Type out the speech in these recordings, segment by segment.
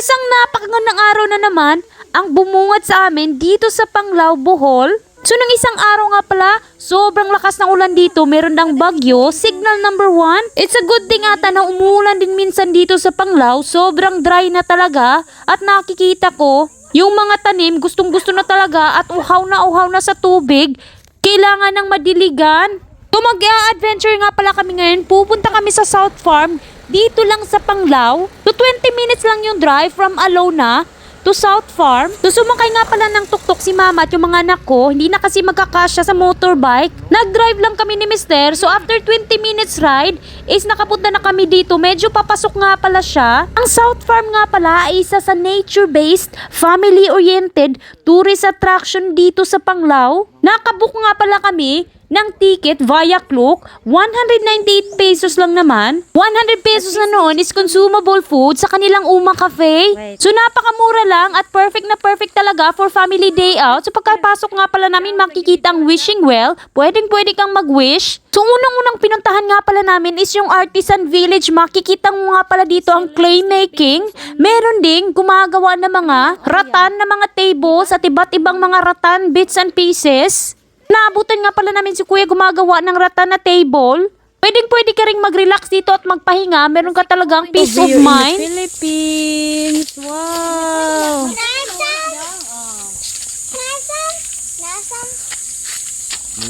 isang napakagandang araw na naman ang bumungad sa amin dito sa Panglao, Bohol. So nung isang araw nga pala, sobrang lakas ng ulan dito, meron ng bagyo, signal number one. It's a good thing ata na umuulan din minsan dito sa Panglao, sobrang dry na talaga at nakikita ko yung mga tanim gustong gusto na talaga at uhaw na uhaw na sa tubig, kailangan ng madiligan. Kung mag-adventure nga pala kami ngayon, pupunta kami sa South Farm, dito lang sa Panglao. So 20 minutes lang yung drive from Alona to South Farm. So sumakay nga pala ng tuktok si mama at yung mga anak ko, hindi na kasi magkakasya sa motorbike. Nag-drive lang kami ni mister, so after 20 minutes ride, is nakapunta na kami dito. Medyo papasok nga pala siya. Ang South Farm nga pala ay isa sa nature-based, family-oriented tourist attraction dito sa Panglao. Nakabook nga pala kami ng ticket via Klook, 198 pesos lang naman. 100 pesos na noon is consumable food sa kanilang Uma Cafe. So napakamura lang at perfect na perfect talaga for family day out. So pagkapasok nga pala namin makikita ang wishing well, pwedeng pwede kang mag-wish. So unang-unang pinuntahan nga pala namin is yung Artisan Village. Makikita mo nga pala dito ang clay making. Meron ding gumagawa ng mga ratan na mga tables at iba't ibang mga ratan bits and pieces. Naabutan nga pala namin si kuya gumagawa ng ratan na table. Pwedeng pwede ka ring mag-relax dito at magpahinga. Meron ka talagang peace of mind. Philippines. Wow.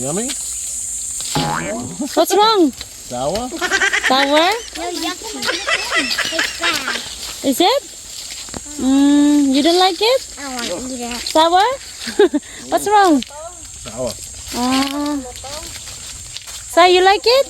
Yummy? What's wrong? Sour? Sour? Is it? Mm, you don't like it? Sour? What's wrong? Sour. Ah. so you like it?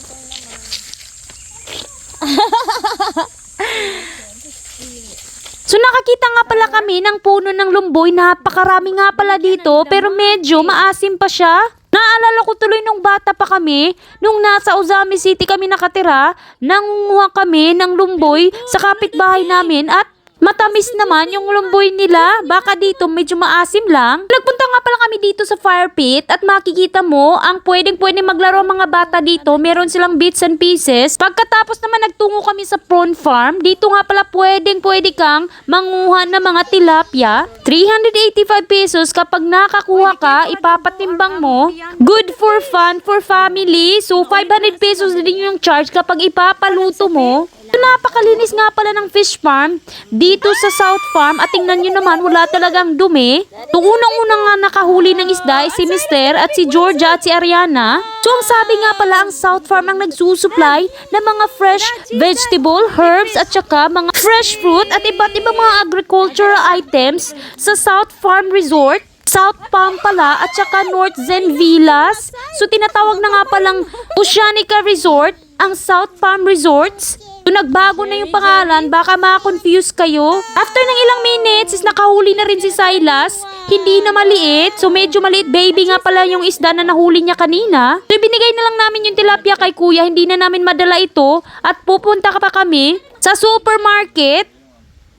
So nakakita nga pala kami ng puno ng lumboy. Napakarami nga pala dito pero medyo maasim pa siya. Naalala ko tuloy nung bata pa kami, nung nasa Uzami City kami nakatira, nangunguha kami ng lumboy sa kapitbahay namin at matamis naman yung lumboy nila. Baka dito medyo maasim lang. Nagpunta nga pala kami dito sa fire pit at makikita mo ang pwedeng pwedeng maglaro mga bata dito. Meron silang bits and pieces. Pagkatapos naman nagtungo kami sa prawn farm, dito nga pala pwedeng pwede kang manguha ng mga tilapia. 385 pesos kapag nakakuha ka, ipapatimbang mo. Good for fun, for family. So 500 pesos din yung charge kapag ipapaluto mo. Napakalinis nga pala ng fish farm dito sa South Farm at tingnan nyo naman wala talagang dumi. So unang-una nga nakahuli ng isda ay si Mister at si Georgia at si Ariana. So ang sabi nga pala ang South Farm ang nagsusupply ng mga fresh vegetable, herbs at saka mga fresh fruit at iba't ibang mga agricultural items sa South Farm Resort. South Palm pala at saka North Zen Villas. So tinatawag na nga palang Oceanica Resort ang South Palm Resorts. So nagbago na yung pangalan, baka ma-confuse kayo. After ng ilang minutes is nakahuli na rin si Silas. Hindi na maliit, so medyo maliit baby nga pala yung isda na nahuli niya kanina. So binigay na lang namin yung tilapia kay kuya, hindi na namin madala ito. At pupunta ka pa kami sa supermarket.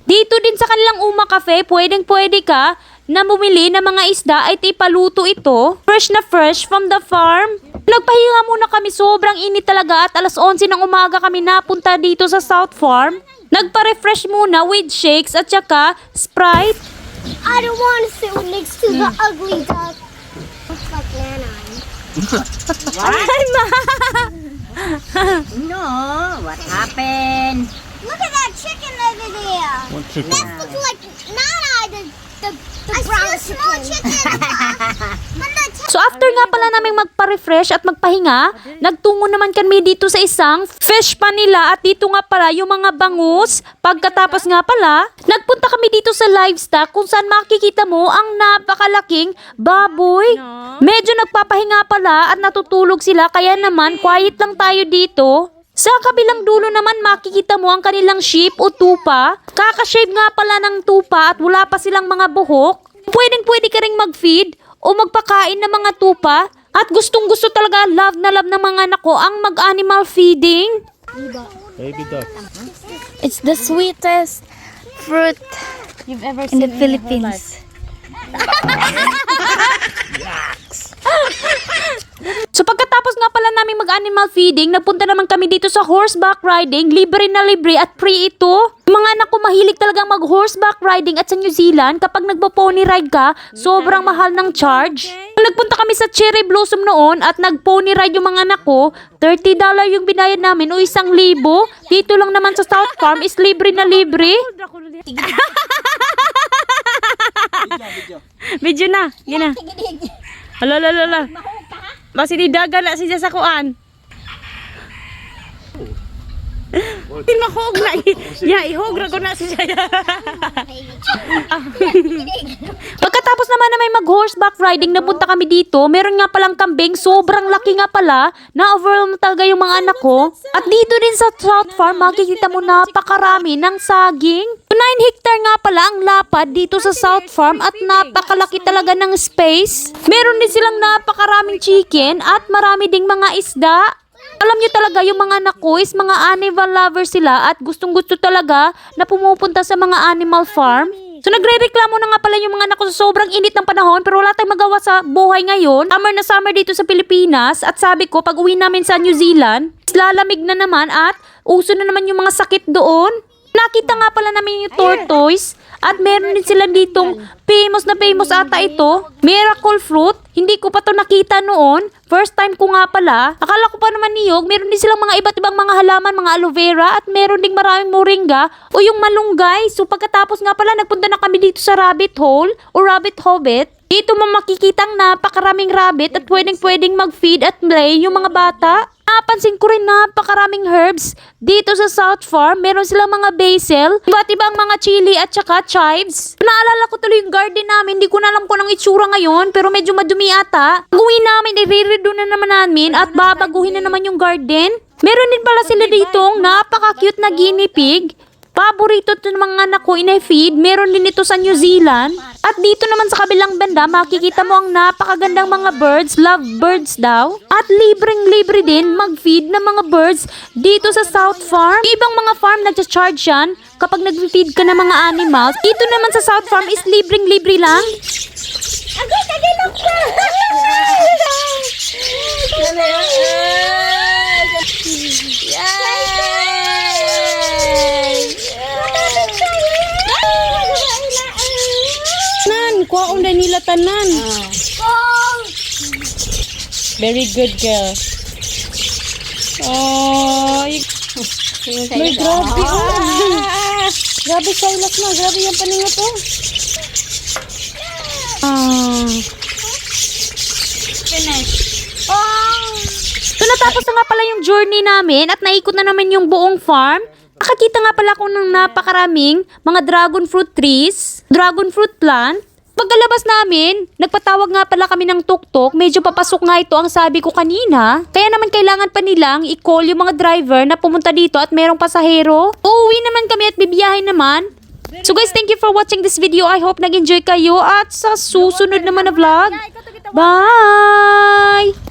Dito din sa kanilang Uma Cafe, pwedeng pwede ka na bumili ng mga isda ay ipaluto ito. Fresh na fresh from the farm. Nagpahinga muna kami, sobrang init talaga at alas 11 ng umaga kami napunta dito sa South Farm. Nagpa-refresh muna with shakes at saka Sprite. I don't want to sit next to the ugly duck. Looks like Nana. No, what happened? Look at that chicken over there. What chicken? That looks like Nana, the the, brown small chicken. So after nga pala naming magpa-refresh at magpahinga, nagtungo naman kami dito sa isang fish pa nila at dito nga pala yung mga bangus. Pagkatapos nga pala, nagpunta kami dito sa livestock kung saan makikita mo ang napakalaking baboy. Medyo nagpapahinga pala at natutulog sila kaya naman quiet lang tayo dito. Sa kabilang dulo naman makikita mo ang kanilang sheep o tupa. Kakashave nga pala ng tupa at wala pa silang mga buhok. Pwedeng pwede ka ring mag-feed o magpakain ng mga tupa. At gustong gusto talaga, love na love ng mga anak ko ang mag-animal feeding. Baby duck. It's the sweetest fruit You've ever in the Philippines. So pagkatapos nga pala namin mag-animal feeding, nagpunta naman kami dito sa horseback riding, libre na libre at free ito. Yung mga anak ko mahilig talagang mag horseback riding at sa New Zealand, kapag nagpo-pony ride ka, sobrang mahal ng charge. Nagpunta kami sa Cherry Blossom noon at nag-pony ride yung mga anak ko, $30 yung binayad namin o isang libo. Dito lang naman sa South Farm is libre na libre. Video na. Yan na. Hala, hala, hala. Basi di dagan na siya sa kuan. Tin mahog na. Ya, ihog ra ko na siya. Pagkatapos naman na may mag-horseback riding, napunta kami dito. Meron nga palang kambing, sobrang laki nga pala. Na-overwhelm talaga yung mga anak ko. At dito din sa South Farm, makikita mo napakarami ng saging. 9 hectare nga pala ang lapad dito sa South Farm at napakalaki talaga ng space. Meron din silang napakaraming chicken at marami ding mga isda. Alam niyo talaga yung mga anak ko mga animal lover sila at gustong gusto talaga na pumupunta sa mga animal farm. So nagre-reklamo na nga pala yung mga anak ko sa sobrang init ng panahon pero wala tayong magawa sa buhay ngayon. Summer na summer dito sa Pilipinas at sabi ko pag uwi namin sa New Zealand, lalamig na naman at uso na naman yung mga sakit doon. Nakita nga pala namin yung tortoise at meron din sila ditong famous na famous ata ito. Miracle fruit. Hindi ko pa to nakita noon. First time ko nga pala. Akala ko pa naman niyog. Meron din silang mga iba't ibang mga halaman, mga aloe vera at meron ding maraming moringa o yung malunggay. So pagkatapos nga pala nagpunta na kami dito sa rabbit hole o rabbit hobbit. Dito mo makikitang napakaraming rabbit at pwedeng pwedeng mag-feed at play yung mga bata. Napansin ko rin napakaraming herbs. Dito sa South Farm, meron silang mga basil, iba't ibang mga chili at saka chives. Naalala ko tuloy yung garden namin, hindi ko na alam kung anong itsura ngayon, pero medyo madumi ata. Pag uwi namin, i-redo na naman namin at babaguhin na naman yung garden. Meron din pala sila ditong napaka-cute na guinea pig. Paborito to ng mga anak ko ina-feed. Meron din ito sa New Zealand. At dito naman sa kabilang banda, makikita mo ang napakagandang mga birds. Love birds daw. At libreng-libre din mag-feed ng mga birds dito sa South Farm. Ibang mga farm nag-charge yan kapag nag-feed ka ng mga animals. Dito naman sa South Farm is libreng-libre lang. Agay, agay lang na nila tanan. Very good girl. Oh, May grabe oh. Grabe Silas na, grabe yung paninga to. Ah. So natapos na nga pala yung journey namin at naikot na naman yung buong farm. Nakakita nga pala ako ng napakaraming mga dragon fruit trees, dragon fruit plant. Pagkalabas namin, nagpatawag nga pala kami ng tuktok. Medyo papasok nga ito ang sabi ko kanina. Kaya naman kailangan pa nilang i-call yung mga driver na pumunta dito at merong pasahero. Uuwi naman kami at bibiyahe naman. So guys, thank you for watching this video. I hope nag-enjoy kayo at sa susunod naman na vlog. Bye!